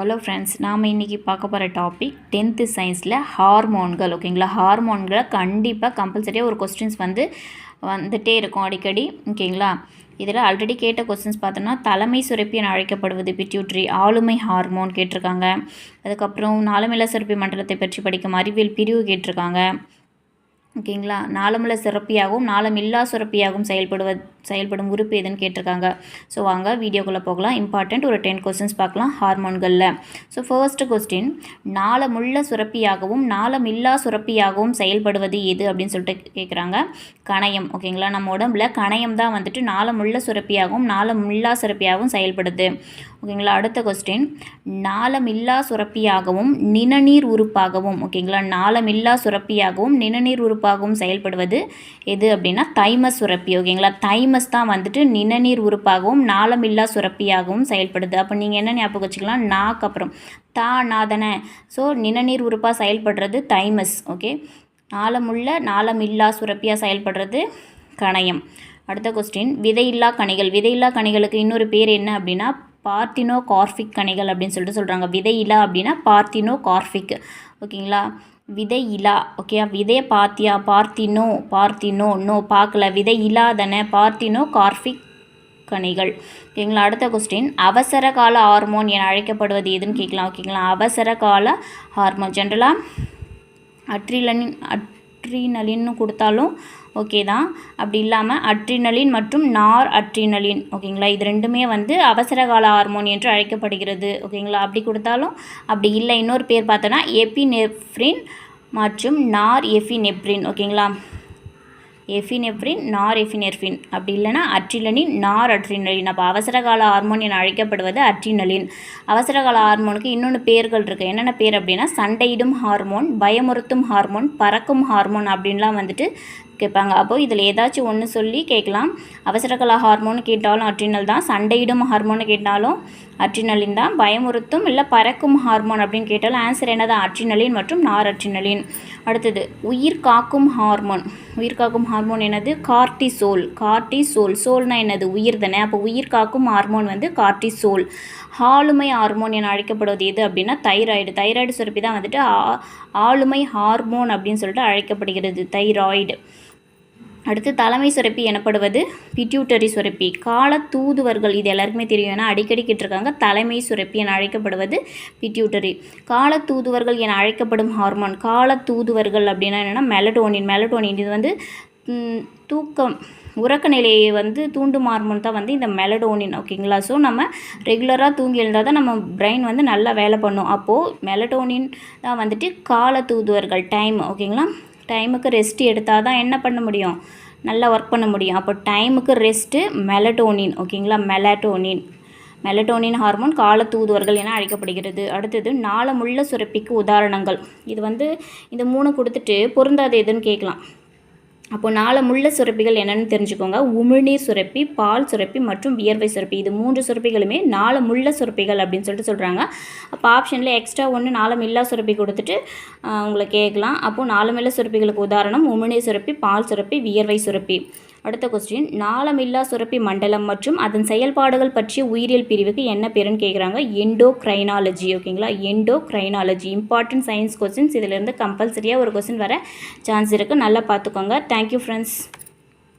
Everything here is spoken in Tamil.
ஹலோ ஃப்ரெண்ட்ஸ் நாம் இன்றைக்கி பார்க்க போகிற டாபிக் டென்த்து சயின்ஸில் ஹார்மோன்கள் ஓகேங்களா ஹார்மோன்களை கண்டிப்பாக கம்பல்சரியாக ஒரு கொஸ்டின்ஸ் வந்து வந்துகிட்டே இருக்கும் அடிக்கடி ஓகேங்களா இதில் ஆல்ரெடி கேட்ட கொஸ்டின்ஸ் பார்த்தோன்னா தலைமை சுரப்பி என அழைக்கப்படுவது பிட்யூட்ரி ஆளுமை ஹார்மோன் கேட்டிருக்காங்க. அதுக்கப்புறம் நாளமில சுரப்பி மண்டலத்தை பற்றி படிக்கும் அறிவியல் பிரிவு கேட்டிருக்காங்க. ஓகேங்களா நாளமில சுரப்பியாகவும் நாளமில்லா சுரப்பியாகவும் செயல்படுவது செயல்படும் உறுப்பு எதுன்னு கேட்டிருக்காங்க. ஸோ வாங்க வீடியோக்குள்ளே போகலாம். இம்பார்ட்டண்ட் ஒரு டென் கொஸ்டின்ஸ் பார்க்கலாம் ஹார்மோன்களில். ஸோ ஃபர்ஸ்ட் கொஸ்டின் நாளமுள்ள சுரப்பியாகவும் நாளமில்லா சுரப்பியாகவும் செயல்படுவது எது அப்படின்னு சொல்லிட்டு கேட்குறாங்க கணையம் ஓகேங்களா நம்ம உடம்புல கணையம் தான் வந்துட்டு நாளமுள்ள சுரப்பியாகவும் நாளமில்லா சுரப்பியாகவும் செயல்படுது. ஓகேங்களா அடுத்த கொஸ்டின் நாளமில்லா சுரப்பியாகவும் நிணநீர் உறுப்பாகவும் ஓகேங்களா நாளமில்லா சுரப்பியாகவும் நிணநீர் உறுப்பாகவும் செயல்படுவது எது அப்படின்னா தைம சுரப்பி ஓகேங்களா தைமஸ் தான் வந்துட்டு நிணநீர் உறுப்பாகவும் நாளமில்லா சுரப்பியாகவும் செயல்படுது. அப்போ நீங்கள் என்ன ஞாபகம் வச்சுக்கலாம்? நாக்கு அப்புறம். தா நாதனை ஸோ நிணநீர் உறுப்பாக செயல்படுறது தைமஸ் ஓகே நாளமுள்ள நாளமில்லா சுரப்பியாக செயல்படுறது கணையம். அடுத்த கொஸ்டின் விதையில்லா கணிகள் விதையில்லா கணிகளுக்கு இன்னொரு பேர் என்ன அப்படின்னா பார்த்தினோ கார்ஃபிக் கனிகள் அப்படின்னு சொல்லிட்டு சொல்கிறாங்க விதையில்லா அப்படின்னா பார்த்தினோ கார்ஃபிக் ஓகேங்களா? விதை இலா ஓகே விதையை பார்த்தியா பார்த்தினோ பார்த்தினோ நோ பார்க்கல. விதை இல்லாதன பார்த்தினோ கார்ஃபிக் கனிகள். ஓகேங்களா அடுத்த கொஸ்டின் அவசர கால ஹார்மோன் என அழைக்கப்படுவது எதுன்னு கேட்கலாம் ஓகேங்களா அவசர கால ஹார்மோன் ஜென்ரலாக அட்ரிலனின் அட் அட்ரினலின்னு கொடுத்தாலும் ஓகே தான். அப்படி இல்லாமல் அட்ரினலின் மற்றும் நார் அட்ரினலின் ஓகேங்களா இது ரெண்டுமே வந்து அவசர கால ஹார்மோன் என்று அழைக்கப்படுகிறது ஓகேங்களா அப்படி கொடுத்தாலும் அப்படி இல்லை. இன்னொரு பேர் பார்த்தோன்னா எபினெஃப்ரின் மற்றும் நார் எஃபினெப்ரின் ஓகேங்களா எஃபினெப்ரின் நார் எஃபினெர்ஃபின் அப்படி இல்லைனா அட்ரினலின் நார் அட்ரினலின் அப்போ அவசரகால ஹார்மோன் என அழைக்கப்படுவது அட்ரினலின். அவசரகால ஹார்மோனுக்கு இன்னொன்று பேர்கள் இருக்குது என்னென்ன பேர் அப்படின்னா சண்டையிடும் ஹார்மோன் பயமுறுத்தும் ஹார்மோன் பறக்கும் ஹார்மோன் அப்படின்லாம் வந்துட்டு கேட்பாங்க. அப்போது இதில் ஏதாச்சும் ஒன்று சொல்லி கேட்கலாம். அவசரகலா ஹார்மோன் கேட்டாலும் அட்ரினல் தான். சண்டையிடும் ஹார்மோன் கேட்டாலும் அட்ரினலின் தான். பயமுறுத்தும் இல்லை பறக்கும் ஹார்மோன் அப்படின்னு கேட்டாலும் ஆன்சர் என்னதான் அட்ரினலின் மற்றும் நார் அட்ரினலின் அடுத்தது உயிர் காக்கும் ஹார்மோன் உயிர் காக்கும் ஹார்மோன் என்னது? கார்டிசோல் கார்டிசோல் சோல்னா என்னது? உயிர் தானே. அப்போ உயிர் காக்கும் ஹார்மோன் வந்து கார்டிசோல் ஆளுமை ஹார்மோன் என அழைக்கப்படுவது எது அப்படின்னா தைராய்டு தைராய்டு சுரப்பி தான் வந்துட்டு ஆளுமை ஹார்மோன் அப்படின்னு சொல்லிட்டு அழைக்கப்படுகிறது. தைராய்டு அடுத்து தலைமை சுரப்பி எனப்படுவது பிட்யூட்டரி சுரப்பி. கால தூதுவர்கள் இது எல்லாருக்குமே தெரியும். ஏன்னா அடிக்கடி கேட்டிருக்காங்க. தலைமை சுரப்பி என அழைக்கப்படுவது பிட்யூட்டரி கால தூதுவர்கள் என அழைக்கப்படும் ஹார்மோன் கால தூதுவர்கள் அப்படின்னா என்னென்னா மெலடோனின் மெலடோனின் இது வந்து தூக்கம் உறக்க நிலையை வந்து தூண்டும் ஹார்மோன் தான் வந்து இந்த மெலடோனின் ஓகேங்களா ஸோ நம்ம ரெகுலராக தூங்கி எழுந்தால் தான் நம்ம பிரெயின் வந்து நல்லா வேலை பண்ணும். அப்போது மெலடோனின் தான் வந்துட்டு கால தூதுவர்கள் டைம் ஓகேங்களா டைமுக்கு ரெஸ்ட் எடுத்தால் தான் என்ன பண்ண முடியும்? நல்லா ஒர்க் பண்ண முடியும். அப்போ டைமுக்கு ரெஸ்ட்டு மெலட்டோனின் ஓகேங்களா மெலட்டோனின் மெலட்டோனின் ஹார்மோன் கால தூதுவர்கள் என அழைக்கப்படுகிறது. அடுத்தது நாளமுள்ள சுரப்பிக்கு உதாரணங்கள். இது வந்து இந்த மூணு கொடுத்துட்டு பொருந்தாது எதுன்னு கேட்கலாம். அப்போது நாலு முள்ள சுரப்பிகள் என்னென்னு தெரிஞ்சுக்கோங்க. உமிழ்நீர் சுரப்பி பால் சுரப்பி மற்றும் வியர்வை சுரப்பி. இது மூன்று சுரப்பிகளுமே நாலு முள்ள சுரப்பிகள் அப்படின்னு சொல்லிட்டு சொல்கிறாங்க அப்போ ஆப்ஷனில் எக்ஸ்ட்ரா ஒன்று நாலு மில்லா சுரப்பி கொடுத்துட்டு உங்களை கேட்கலாம். அப்போது நாலு மில்ல சுரப்பிகளுக்கு உதாரணம் உமிழ்நீர் சுரப்பி பால் சுரப்பி வியர்வை சுரப்பி. அடுத்த கொஸ்டின் நாளமில்லா சுரப்பி மண்டலம் மற்றும் அதன் செயல்பாடுகள் பற்றிய உயிரியல் பிரிவுக்கு என்ன பேருன்னு கேட்குறாங்க எண்டோ கிரைனாலஜி ஓகேங்களா endocrinology important science questions இதிலிருந்து கம்பல்சரியாக ஒரு கொஸ்டின் வர சான்ஸ் இருக்குது நல்லா பார்த்துக்கோங்க தேங்க்யூ ஃப்ரெண்ட்ஸ்